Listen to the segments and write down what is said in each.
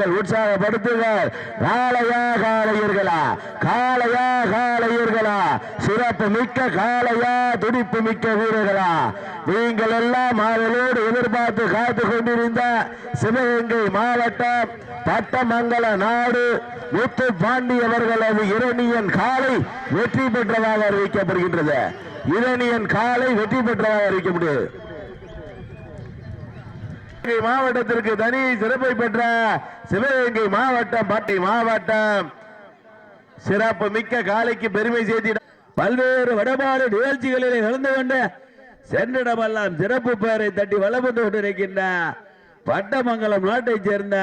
வீரர்கள் உற்சாகப்படுத்துங்கள். காளையா காளையர்களா காளையா காளையர்களா சிறப்பு மிக்க காளையா துடிப்பு மிக்க வீரர்களா. நீங்கள் எல்லாம் ஆவலோடு எதிர்பார்த்து காத்து கொண்டிருந்த சிவகங்கை மாவட்டம் பட்டமங்கல நாடு முத்து பாண்டி அவர்களது இரணியன் காலை வெற்றி பெற்றதாக அறிவிக்கப்படுகின்றது. இரணியன் காலை வெற்றி பெற்றதாக அறிவிக்க முடியாது மாவட்டத்திற்கு தனி சிறப்பை பெற்ற சிவகங்கை மாவட்டம் பட்டை மாவட்டம். சிறப்பு மிக்க காலைக்கு பெருமை சேர்த்திட பல்வேறு வடபாடு நிகழ்ச்சிகளில் கலந்து கொண்ட சென்றிடமெல்லாம் சிறப்பு பெயரை தட்டி வளர்ந்து கொண்டிருக்கின்ற பட்டமங்கலம் நாட்டைச் சேர்ந்த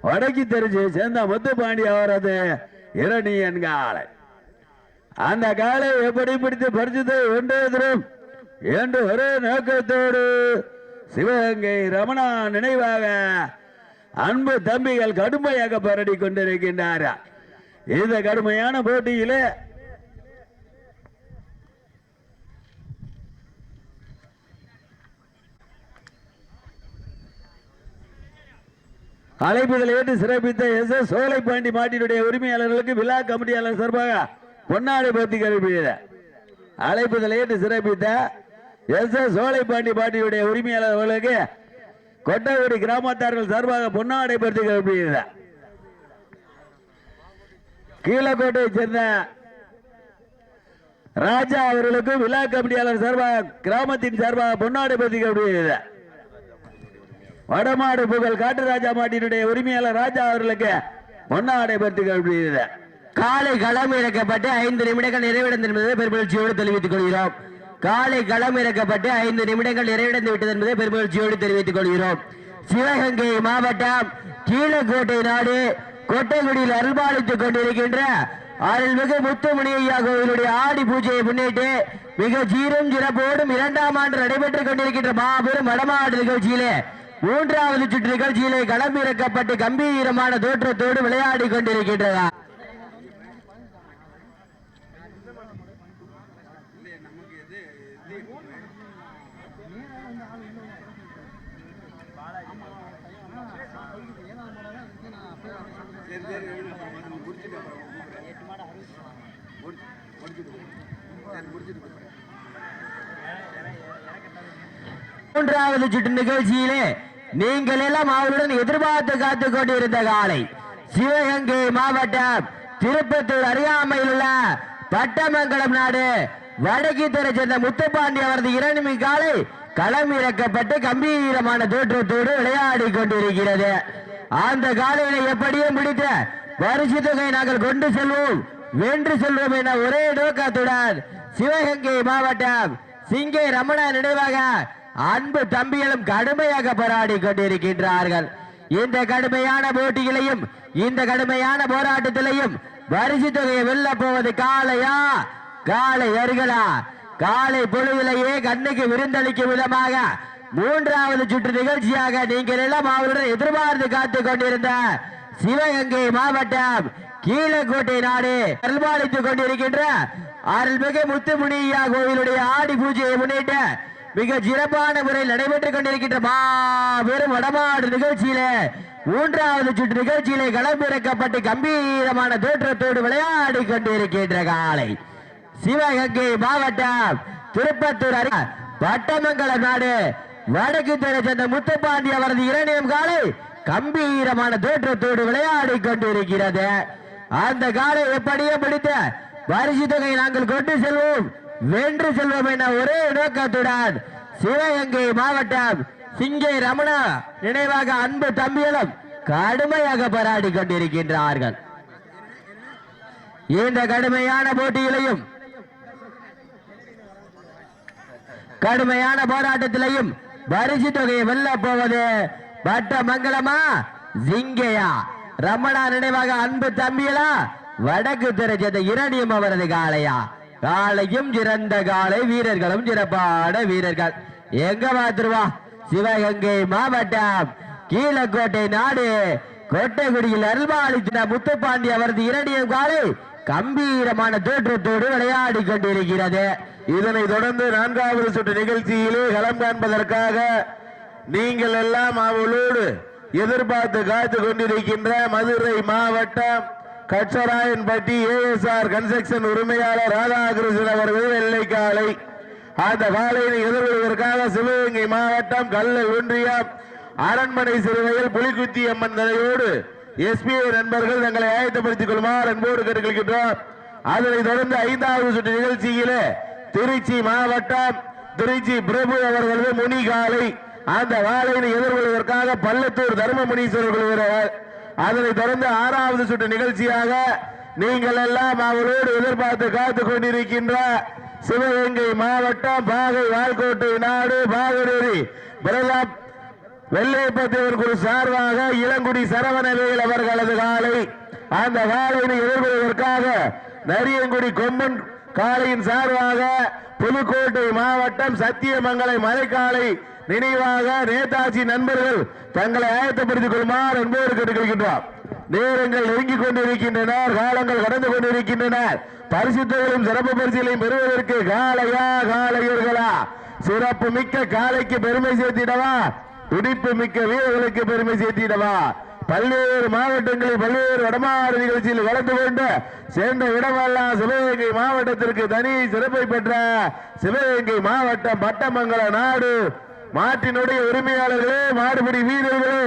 வடக்கு தெரிஞ்சு சேர்ந்த முத்துப்பாண்டி அவரது இரணியன் காலை அந்த காலை எப்படி பிடித்து பறிச்சது ஒன்றேதிரும் என்று ஒரே நோக்கத்தோடு சிவகங்கை ரமணா நினைவாக அன்பு தம்பிகள் கடுமையாக பரடி கொண்டிருக்கின்றார். இந்த கடுமையான போட்டியிலே அழைப்புதல் ஏற்று சிறப்பித்த எஸ் எஸ் சோலைப்பாண்டி மாட்டினுடைய உரிமையாளர்களுக்கு விழா கமிட்டியாளர் சார்பாக பொன்னாடை பத்தி கருப்பியது அழைப்புதல் ஏற்று சிறப்பித்த எஸ் எஸ் சோலைப்பாண்டி பாட்டியுடைய உரிமையாளர்களுக்கு கொட்டகுடி கிராமத்தார்கள் சார்பாக பொன்னாடை போத்தி கருப்பியது கீழக்கோட்டையை சேர்ந்த ராஜா அவர்களுக்கு விழா கமிட்டியாளர் சார்பாக கிராமத்தின் சார்பாக பொன்னாடை போத்தி கருப்பியது வடமாடு புகழ் காட்டுராஜா மாட்டினுடைய உரிமையாளர் ராஜா அவர்களுக்கு பொன்னாடை பற்றி கழுவியது காலை களம் இறக்கப்பட்டு ஐந்து நிமிடங்கள் நிறைவடைந்திருந்ததை பெருமகிழ்ச்சியோடு தெரிவித்துக் கொள்கிறோம். காலை களம் இறக்கப்பட்டு ஐந்து நிமிடங்கள் நிறைவடைந்து விட்டது என்பதை பெருமகிழ்ச்சியோடு தெரிவித்துக் கொள்கிறோம். சிவகங்கை மாவட்டம் கீழக்கோட்டை நாடு கொட்டைக்குடியில் அருள்பாலித்துக் கொண்டிருக்கின்ற அருள்மிகு முத்துமணி ஐயா கோவிலுடைய ஆடி பூஜையை முன்னிட்டு மிக சீரும் சிறப்போடும் இரண்டாம் ஆண்டு நடைபெற்றுக் கொண்டிருக்கின்ற மாபெரும் வடமாடு நிகழ்ச்சியிலே மூன்றாவது சுற்று நிகழ்ச்சியிலே களமிறக்கப்பட்டு கம்பீரமான தோற்றத்தோடு விளையாடி கொண்டிருக்கின்றதா மூன்றாவது சுற்று நிகழ்ச்சியிலே நீங்கள் எல்லாம் அவருடன் எதிர்பார்த்து காத்துக் கொண்டிருந்த காலை. சிவகங்கை மாவட்டம் திருப்பத்தூர் அருகாமையில் உள்ள பட்டமங்கலம் நாடு வடக்கு துறை சேர்ந்த முத்துப்பாண்டி அவரது இரண்டு காலை களம் இறக்கப்பட்டு கம்பீரமான தோற்றத்தோடு விளையாடி கொண்டிருக்கிறது. அந்த காலையில எப்படியும் பிடித்த பரிசு தொகை நாங்கள் கொண்டு செல்வோம் வென்று செல்வோம் என ஒரே நோக்கத்துடன் சிவகங்கை மாவட்டம் சிங்கை ரமணா நினைவாக அன்பு தம்பிகளும் கடுமையாக போராடி கொண்டிருக்கின்றார்கள். இந்த கடுமையான போட்டிகளையும் இந்த கடுமையான போராட்டத்திலையும் பரிசு தொகையை வெல்ல போவது காளையா காலை அருகலா? காலை பொழுதிலேயே கண்ணுக்கு விருந்தளிக்கும் விதமாக மூன்றாவது சுற்று நிகழ்ச்சியாக நீங்கள் எல்லாம் அவருடன் எதிர்பார்த்து காத்துக் கொண்டிருந்த சிவகங்கை மாவட்டம் கீழக்கோட்டை நாடு அருள்பாலித்துக் கொண்டிருக்கின்ற அருள்மிகு முத்துமுனியா கோவிலுடைய ஆடி பூஜையை முன்னிட்டு மிக சிறப்பான முறையில் நடைபெற்றுக் கொண்டிருக்கின்ற மாபெரும் வடமாடு நிகழ்ச்சியில மூன்றாவது சுற்று நிகழ்ச்சியிலே களமிறக்கப்பட்டு கம்பீரமான தோற்றத்தோடு விளையாடி கொண்டிருக்கின்ற காலை. சிவகங்கை மாவட்டம் திருப்பத்தூர் அருகே பட்டமங்கல நாடு. வடக்கு துறை சேர்ந்த முத்துப்பாண்டி அவரது இரணியம் காலை கம்பீரமான தோற்றத்தோடு விளையாடி கொண்டிருக்கிறது. அந்த காலை எப்படியே பிடித்த பரிசு தொகை நாங்கள் கொண்டு செல்வோம். வென்று செல்வோம் என ஒரே நோக்கத்துடன் சிவகங்கை மாவட்டம் சிங்கை ரமணா நினைவாக அன்பு தம்பிகளும் கடுமையாக போராடி கொண்டிருக்கின்றார்கள். இந்த கடுமையான போட்டியிலையும் கடுமையான போராட்டத்திலையும் பரிசு தொகையை வெல்ல போவது பட்ட மங்களமா சிங்கையா ரமணா நினைவாக அன்பு தம்பிகளா வடக்கு தெரிஞ்சது இரணியம் அவரது காளையா. காளையும் சிறந்த காளை வீரர்களும் சிறப்பான வீரர்கள். எங்க பார்த்துருவா சிவகங்கை மாவட்டம் கீழக்கோட்டை நாடு. கோட்டைக்குடியில் அருள்பாலித்தின முத்துப்பாண்டி அவரது இரணியம் காலை கம்பீரமான தோற்றத்தோடு விளையாடி கொண்டிருக்கிறது. இதனை தொடர்ந்து நான்காவது சுற்று நிகழ்ச்சியிலே களம் காண்பதற்காக நீங்கள் எல்லாம் அவளோடு எதிர்பார்த்து காத்து கொண்டிருக்கின்ற மதுரை மாவட்டம் கச்சராயன்பட்டி ஏஎஸ்ஆர் கன்ஸ்ட்ரக்ஷன் உரிமையாளர் ராதாகிருஷ்ணன் அவர்கள் வெள்ளை காலை. அந்த காலையை எதிர்கொள்வதற்காக சிவகங்கை மாவட்டம் கல்லல் ஒன்றியம் அரண்மனை சிறுவையில் புலிக்குத்தி அம்மன் தலையோடு எஸ்பிஐ நண்பர்கள் தங்களை ஆயத்தப்படுத்திக் கொள்ளுமாறு அன்போடு கேட்டுக்கொள்கின்றோம். அதனைத் தொடர்ந்து ஐந்தாவது சுற்று நிகழ்ச்சியிலே திருச்சி மாவட்டம் திருச்சி பிரபு அவர்களது முனிகாலை அந்த வாழையினை எதிர்கொள்வதற்காக பள்ளத்தூர் தர்மமுனீஸ்வரர் கொள்கிறார். அதனைத் தொடர்ந்து ஆறாவது சுற்று நிகழ்ச்சியாக நீங்கள் எல்லாம் அவளோடு எதிர்பார்த்து காத்து கொண்டிருக்கின்ற சிவகங்கை மாவட்டம் பாகை வால்கோட்டை நாடு பாகடேரி பிரதாப் வெள்ளைப்பத்தியவர் குழு சார்பாக இளங்குடி சரவணவேல் அவர்களது காலை அந்த காலையை எதிர்கொள்வதற்காக நரியங்குடி கொம்பன் காலையின் சார்பாக புதுக்கோட்டை மாவட்டம் சத்தியமங்கலை மலைக்காலை நினைவாக நேதாஜி நண்பர்கள் தங்களை ஆயத்தப்படுத்திக் கொள்ளுமாறு என்பவர் கேட்டுக்கொள்கின்றார் நேரங்கள் நெருங்கிக் கொண்டிருக்கின்றனர் காலங்கள் கடந்து கொண்டிருக்கின்றனர் பரிசுத்தங்களும் சிறப்பு பரிசுகளையும் பெறுவதற்கு காலையா காலையர்களா சிறப்பு மிக்க காலைக்கு பெருமை சேர்த்திடவா? துடிப்பு மிக்க வீரர்களுக்கு பெருமை சேர்த்திடவா? பல்வேறு மாவட்டங்களில் பல்வேறு வடமாறு நிகழ்ச்சியில் வளர்த்து கொண்டு சேர்ந்த இடமெல்லாம் சிவகங்கை மாவட்டத்திற்கு தனி சிறப்பை பெற்ற சிவகங்கை மாவட்டம் பட்டமங்கல நாடு. மாட்டினுடைய உரிமையாளர்களே மாடுபிடி வீரர்களே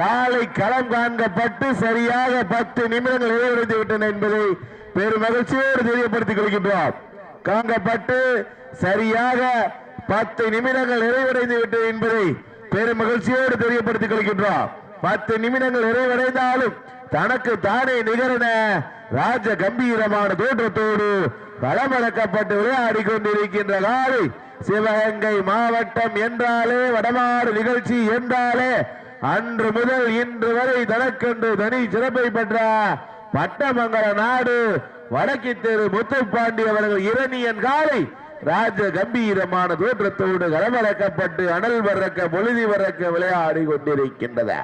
காலை களம் காண்கப்பட்டு சரியாக பத்து நிமிடங்கள் நிறைவடைந்து விட்டன என்பதை பெரும் மகிழ்ச்சியோடு தெரியப்படுத்திக் கொள்கின்றோம். காண்கப்பட்டு சரியாக பத்து நிமிடங்கள் நிறைவடைந்து விட்டது என்பதை பெரும் மகிழ்ச்சியோடு தெரியப்படுத்திக் கொள்கின்றோம். பத்து நிமிடங்கள் நிறைவடைந்தாலும் தனக்கு தானே நிகரன ராஜ கம்பீரமான தோற்றத்தோடு களமிறக்கப்பட்டு விளையாடி கொண்டிருக்கின்ற காலை சிவகங்கை மாவட்டம் என்றாலே வடமாறு நிகழ்ச்சி என்றாலே அன்று முதல் இன்று வரை தனக்கென்று தனி சிறப்பை பெற்ற பட்டமங்கல நாடு வடக்கு தெரு முத்துப்பாண்டி அவர்கள் இரணியன் காலை ராஜ கம்பீரமான தோற்றத்தோடு களமிறக்கப்பட்டு அனல் பறக்க பொழுதி பறக்க விளையாடி கொண்டிருக்கின்றது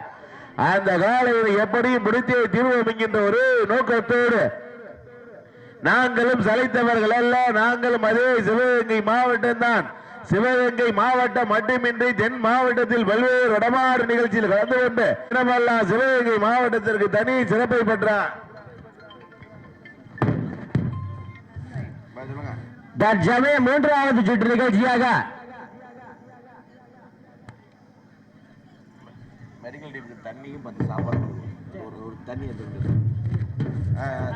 அந்த காலையில் எப்படியும் முடித்தே தீர்வோம் என்கின்ற ஒரு நோக்கத்தோடு நாங்களும் சளைத்தவர்கள் அல்ல நாங்களும் அதே சிவகங்கை மாவட்டம் தான். சிவகங்கை மாவட்டம் மட்டுமின்றி தென் மாவட்டத்தில் பல்வேறு வடமாறு நிகழ்ச்சியில் கலந்து கொண்டு தினமெல்லாம் சிவகங்கை மாவட்டத்திற்கு தனி சிறப்பை பெற்றார். தற்சமயம் மூன்றாவது சுற்று நிகழ்ச்சியாக மெடிக்கல் டீமுக்கு தண்ணியும் பத்து சாப்பாடு ஒரு ஒரு தண்ணி எடுத்து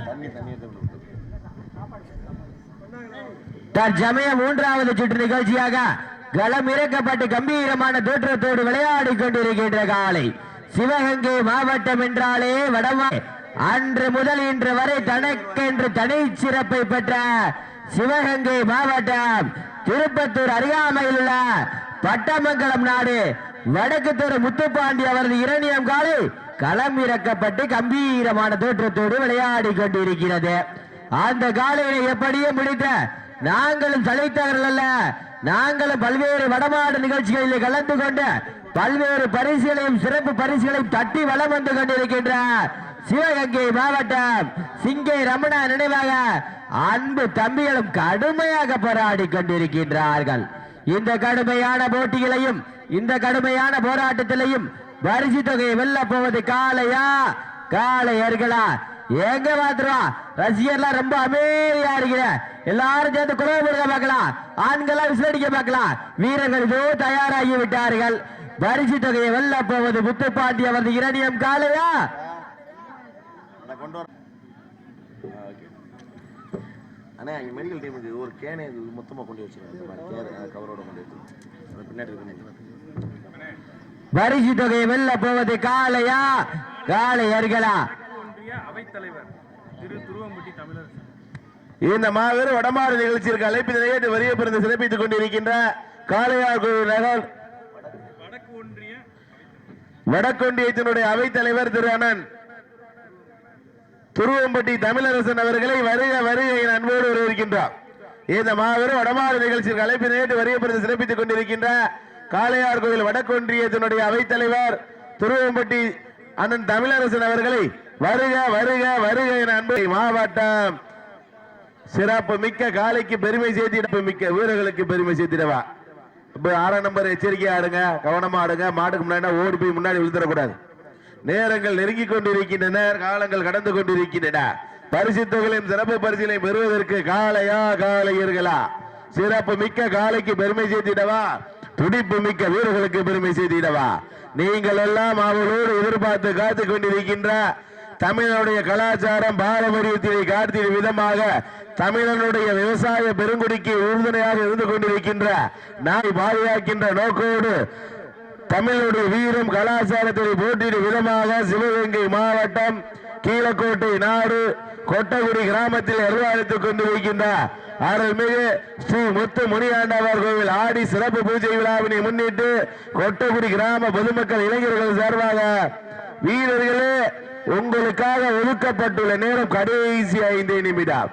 தண்ணி தண்ணி எடுத்து தற்சமயம் மூன்றாவது சுற்று நிகழ்ச்சியாக களம் இறக்கப்பட்டு கம்பீரமான தோற்றத்தோடு விளையாடி கொண்டிருக்கின்ற காலை சிவகங்கை மாவட்டம் என்றாலே வடமா அன்று முதல் இன்று வரை தனக்கென்று தனி சிறப்பை பெற்ற சிவகங்கை மாவட்டம் திருப்பத்தூர் அருகாமையில் உள்ள பட்டமங்கலம் நாடு வடக்கு தெரு முத்துப்பாண்டி அவரது இரணியம் காலில் களம் இறக்கப்பட்டு கம்பீரமான தோற்றத்தோடு விளையாடி கொண்டிருக்கிறது. அந்த காலையை எப்படியே முடித்த நாங்களும் சளைத்தவர்கள் அல்ல. நாங்களும் பல்வேறு வடமாடு நிகழ்ச்சிகளில் கலந்து கொண்டு பல்வேறு பரிசுகளையும் சிறப்பு பரிசுகளையும் தட்டி வளம் வந்து கொண்டிருக்கின்ற சிவகங்கை மாவட்டம் சிங்கை ரமணா நினைவாக அன்பு தம்பிகளும் கடுமையாக போராடி கொண்டிருக்கின்றார்கள். இந்த கடுமையான போட்டிகளையும் இந்த கடுமையான போராட்டத்திலையும் பரிசு தொகையை வெல்ல போவது காளையா? காளையர்களா? எங்க பாத்துருவா ரசிகர்லாம் ரொம்ப அமைதியா இருக்கிற. எல்லாரும் சேர்ந்து குழந்தை கொடுக்க பார்க்கலாம். ஆண்களா விசிலடிக்க பார்க்கலாம். வீரர்கள் இதோ தயாராகி விட்டார்கள். பரிசு தொகையை வெல்ல போவது முத்துப்பாண்டி அவரது இரணியம் காளையா? அண்ணா இங்கே மெடிக்கல் டீமுக்கு ஒரு கேனை மொத்தமாக கொண்டு வச்சுருக்கேன் கவரோட கொண்டு வச்சு பின்னாடி பரிசு தொகையை வெல்ல போவது காளையா? காளையர்களா ஒன்றிய அவைத்தலைவர் திரு துருவம்பட்டி தமிழரசன். இந்த மாபெரும் வடமாறு நிகழ்ச்சியிற்கு அழைப்பினை வரிய பிறந்து சிறப்பித்துக் கொண்டிருக்கின்ற காளையார் கோவில் நகர் வடக்கு ஒன்றிய வடக்கொண்டியத்தினுடைய அவைத்தலைவர் திரு அண்ணன் துருவம்பட்டி தமிழரசன் அவர்களை வருக வருக என அன்போடு வரவேற்கின்றார். இந்த மாபெரும் வடமாறு நிகழ்ச்சிக்கு அழைப்பு நேற்று வரியப்படுத்தி சிறப்பித்துக் கொண்டிருக்கின்ற காளையார் கோயில் வடக்கொன்றியத்தினுடைய அவைத்தலைவர் துருவம்பட்டி அண்ணன் தமிழரசன் அவர்களை வருக வருக வருக என அன்பு மாவட்டம். சிறப்பு மிக்க காலைக்கு பெருமை சேர்த்திட மிக்க வீரர்களுக்கு பெருமை சேர்த்திடவா? இப்போ ஆறாம் நம்பர் எச்சரிக்கையா ஆடுங்க கவனமா ஆடுங்க மாட்டுக்கு முன்னாடி ஓடி போய் முன்னாடி விழுந்துடக்கூடாது. நேரங்கள் நெருங்கிக் கொண்டிருக்கின்றன காலங்கள் கடந்து கொண்டிருக்கின்றன. பரிசு தொகையிலும் சிறப்பு பரிசுகளையும் பெறுவதற்கு காளையா காளையர்களா? சிறப்பு மிக்க காளைக்கு பெருமை சேர்த்திடவா? துடிப்பு மிக்க வீரர்களுக்கு பெருமை செய்திடவா? நீங்கள் எல்லாம் அவளோடு எதிர்பார்த்து காத்து கொண்டிருக்கின்ற தமிழனுடைய கலாச்சாரம் பாரம்பரியத்தினை காத்திடும் விதமாக தமிழனுடைய விவசாய பெருங்குடிக்கு உறுதுணையாக இருந்து கொண்டிருக்கின்ற நாய் பாதுகாக்கின்ற நோக்கோடு தமிழுடைய வீரம் கலாச்சாரத்தை போட்டியிடும் விதமாக சிவகங்கை மாவட்டம் கீழக்கோட்டை நாடு கொட்டகுடி கிராமத்தில் நிர்வாகித்துக் கொண்டிருக்கின்ற அருள்மிகு ஸ்ரீ முத்து முனியாண்டவர் கோவில் ஆடி சிறப்பு பூஜை விழாவினை முன்னிட்டு கொட்டகுடி கிராம பொதுமக்கள் இளைஞர்கள் சார்பாக வீரர்களே உங்களுக்காக ஒதுக்கப்பட்டுள்ள நேரம் கடைசி ஐந்து நிமிடம்.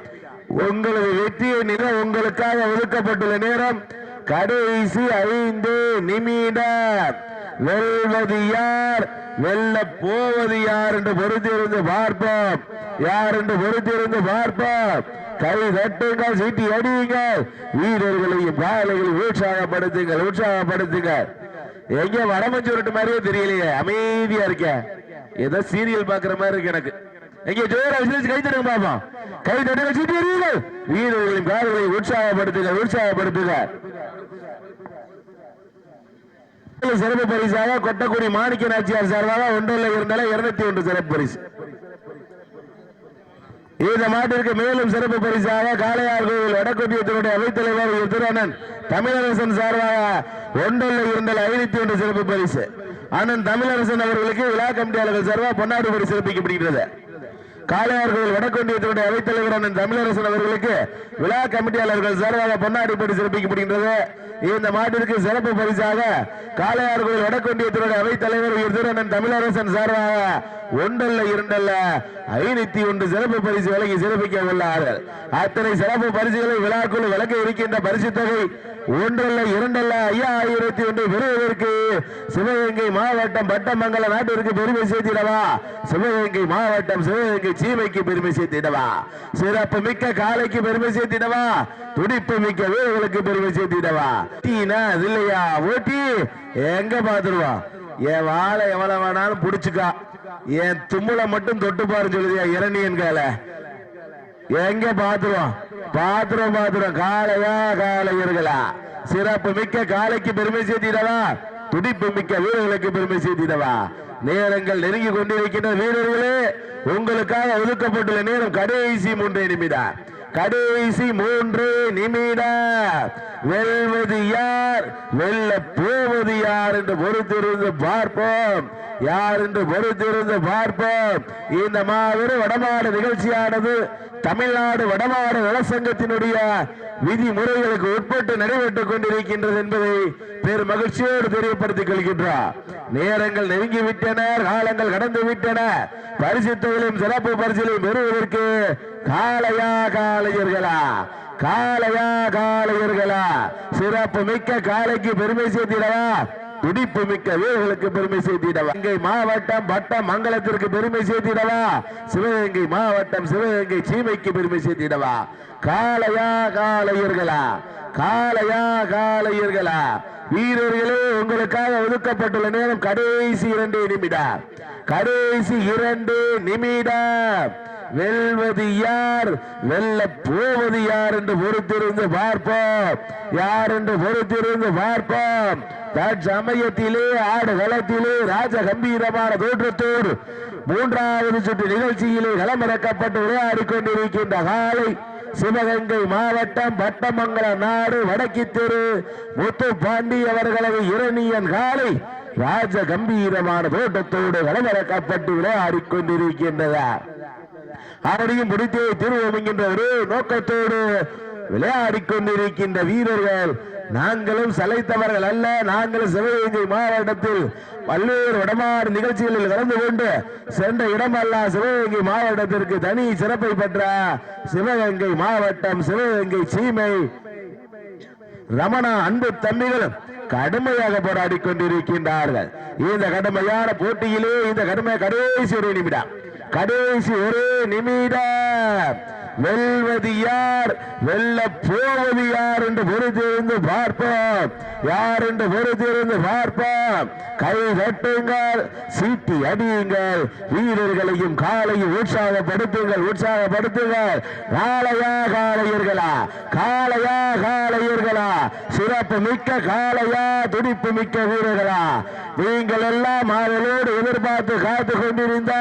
உங்களது வெற்றியை நிற உங்களுக்காக ஒதுக்கப்பட்டுள்ள நேரம் கடைசி ஐந்து நிமிடம். வெல்வது யார்? வெல்ல போவது யார் என்று பொறுத்திருந்து பார்ப்போம். யார் என்று பொறுத்திருந்து பார்ப்போம். கை தட்டுங்கள் சீட்டி அடியுங்கள். வீரர்களையும் காலைகளையும் உற்சாகப்படுத்துங்கள் உற்சாகப்படுத்துங்கள். எங்க வடமஞ்சுருட்டு மாதிரியே தெரியலையே. அமைதியா இருக்க. ஏதோ சீரியல் பாக்குற மாதிரி இருக்கு எனக்கு. எங்க ஜோரா விசிலிச்சு கை தட்டுங்க பாப்பா கை தட்டுங்க சீட்டி அடியுங்கள். வீரர்களையும் கால்களை உற்சாகப்படுத்துங்கள் உற்சாகப்படுத்துங்க சிறப்பு பரிசாக கொட்டக்குடி மாணிக்க நாச்சியார் சார்பாக ஒன்றில் இருந்தாலும் இருநூத்தி ஒன்று சிறப்பு பரிசு. இந்த மாட்டிற்கு மேலும் சிறப்பு பரிசாக காளையார் கோவில் வடக்கொட்டியத்தினுடைய அவைத்தலைவர் திருவண்ணன் தமிழரசன் சார்பாக ஒன்றில் இருந்தால் ஐநூத்தி ஒன்று சிறப்பு பரிசு. அண்ணன் தமிழரசன் அவர்களுக்கு விழா கமிட்டியாளர்கள் சார்பாக பொன்னாடு பரிசு சிறப்பிக்கப்படுகிறது. காளையார்கள் வடக்கொண்டியத்தினுடைய அவைத்தலைவர் தமிழரசன் அவர்களுக்கு விழா கமிட்டியாளர்கள் சார்பாக பொன்னாடி பரிசு சிறப்பிக்கப்படுகின்றது. இந்த மாட்டிற்கு சிறப்பு பரிசாக காளையார்கள் கோவில் வடக்கொண்டியத்தினுடைய அவைத்தலைவர் திருவண்ணன் தமிழரசன் சார்பாக ஒன்றல்ல இரண்டல்ல ஐநூத்தி ஒன்று சிறப்பு பரிசு வழங்கி சிறப்பிக்க உள்ளார்கள். அத்தனை சிறப்பு பரிசுகளை விழாக்குள் விளக்க இருக்கின்ற பரிசு தொகை ஒன்றல்ல இரண்டல்ல ஐயாயிரத்தி ஒன்று பெறுவதற்கு சிவகங்கை மாவட்டம் பட்டமங்கல நாட்டிற்கு பெருமை சேர்த்திடவா? சிவகங்கை மாவட்டம் சிவகங்கை சீமைக்கு பெருமை சேர்த்திடவா? சிறப்பு மிக்க காலைக்கு பெருமை சேர்த்திடவா? துடிப்பு மிக்க வீரர்களுக்கு பெருமை சேர்த்திடவா? டீனா அது இல்லையா ஓட்டி எங்க பாத்துருவா? என் வாழை எவ்வளவு வேணாலும் புடிச்சுக்கா. என் தும்முல மட்டும் தொட்டு பாரு சொல்லுதியா இரணியன் கால எங்க பாத்துருவான் பாத்திரம் பாத்திரம் காலையா காலையர்களா. சிறப்பு மிக்க காளைக்கு பெருமை சேர்த்திடவா? துடிப்பு மிக்க வீரர்களுக்கு பெருமை சேர்த்திடவா? நேரங்கள் நெருங்கி கொண்டிருக்கின்ற வீரர்களே உங்களுக்காக ஒதுக்கப்பட்டுள்ள நேரம் கடைசி மூன்றே நிமிடம். கடைசி மூன்று நிமிட வெல்வது யார்? வெல்ல போவது யார் என்று பொறுத்திருந்து பார்ப்போம். யார் என்று பொறுத்திருந்து பார்ப்போம். இந்த மாபெரும் வடமாடு நிகழ்ச்சியானது தமிழ்நாடு வடமாடு நலசங்கத்தினுடைய விதிமுறைகளுக்கு உட்பட்டு நடைபெற்றுக் கொண்டிருக்கின்றது என்பதை பெரும் மகிழ்ச்சியோடு தெரியப்படுத்திக் கொள்கின்றார் நேரங்கள் நெருங்கி விட்டன காலங்கள் கடந்து விட்டன பரிசு தொழிலும் சிறப்பு பரிசிலையும் பெறுவதற்கு காளையா காளையர்களா காளையா காளையர்களா. சிறப்பு மிக்க காளைக்கு பெருமை சேர்த்திடவா? துடிப்பு மிக்க வீரர்களுக்கு பெருமை சேர்த்திடவா? இங்கே மாவட்டம் பட்டம் மங்களத்திற்கு பெருமை சேர்த்திடவா? சிவகங்கை மாவட்டம் சிவகங்கை சீமைக்கு பெருமை சேர்த்திடவா? காளையா காளையர்களா காளையா காளையர்களா. வீரர்களே உங்களுக்காக ஒதுக்கப்பட்டுள்ள நேரம் கடைசி இரண்டு நிமிடம். கடைசி இரண்டு நிமிடம். வெல்வது யார்? வெல்ல போவது யார் என்று பொறுத்திருந்து பார்ப்போம். யார் என்று பொறுத்திருந்து பார்ப்போம். தற்சமயத்திலே ஆடு களத்திலே ராஜ கம்பீரமான தோற்றத்தோடு மூன்றாவது சுற்று நிகழ்ச்சியிலே களமிறக்கப்பட்டு விளையாடிக் கொண்டிருக்கின்ற காலை சிவகங்கை மாவட்டம் பட்டமங்கல நாடு வடக்கி தெரு முத்து பாண்டி அவர்களது இரணியன் காலை ராஜ கம்பீரமான தோட்டத்தோடு களமிறக்கப்பட்டு விளையாடி கொண்டிருக்கின்றதா அவரையும் பிடித்து திருவோம் என்கின்ற ஒரே நோக்கத்தோடு விளையாடி கொண்டிருக்கின்ற வீரர்கள். நாங்களும் சலைத்தவர்கள் அல்ல நாங்களும் சிவகங்கை மாவட்டத்தில் பல்வேறு வடமாறு நிகழ்ச்சிகளில் கலந்து கொண்டு சென்ற இடமல்ல சிவகங்கை மாவட்டத்திற்கு தனி சிறப்பை பெற்ற சிவகங்கை மாவட்டம் சிவகங்கை சீமை. ரமணா அன்பு தம்பிகளும் கடுமையாக போராடி கொண்டிருக்கின்றார்கள். இந்த கடுமையான போட்டியிலே இந்த கடுமை கடைசி ஒரு நிமிடம். கடைசி ஒரு நிமிடம். வெல்வது யார்? வெல்ல போவது யார் என்று பொறுத்திருந்து பார்ப்போம். யார் என்று பொறுத்திருந்து பார்ப்போம். கை தட்டுங்கள் சீட்டி அடியுங்கள் வீரர்களையும் காலையும் உற்சாகப்படுத்துங்கள் உற்சாகப்படுத்துங்கள். காலையா காளையர்களா? காலையா காளையர்களா? சிறப்பு மிக்க காலையா துடிப்பு மிக்க வீரர்களா? நீங்கள் எல்லாம் ஆவலோடு எதிர்பார்த்து காத்து கொண்டிருந்த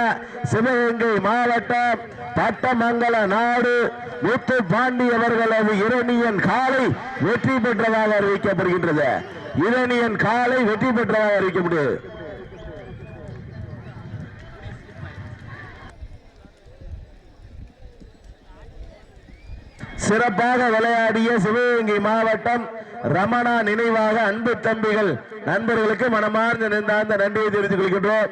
சிவகங்கை மாவட்டம் பட்டமங்கல நாடு முத்து பாண்டி அவர்களது இரணியன் காலை வெற்றி பெற்றதாக அறிவிக்கப்படுகின்றது. இரணியன் காலை வெற்றி பெற்றதாக அறிவிக்கப்படுகிறது சிறப்பாக விளையாடிய சிவகங்கை மாவட்டம் ரமணா நினைவாக அன்பு தம்பிகள் நண்பர்களுக்கு மனமார்ந்த நெஞ்சார்ந்த நன்றியை தெரிவித்துக் கொள்கின்றோம்.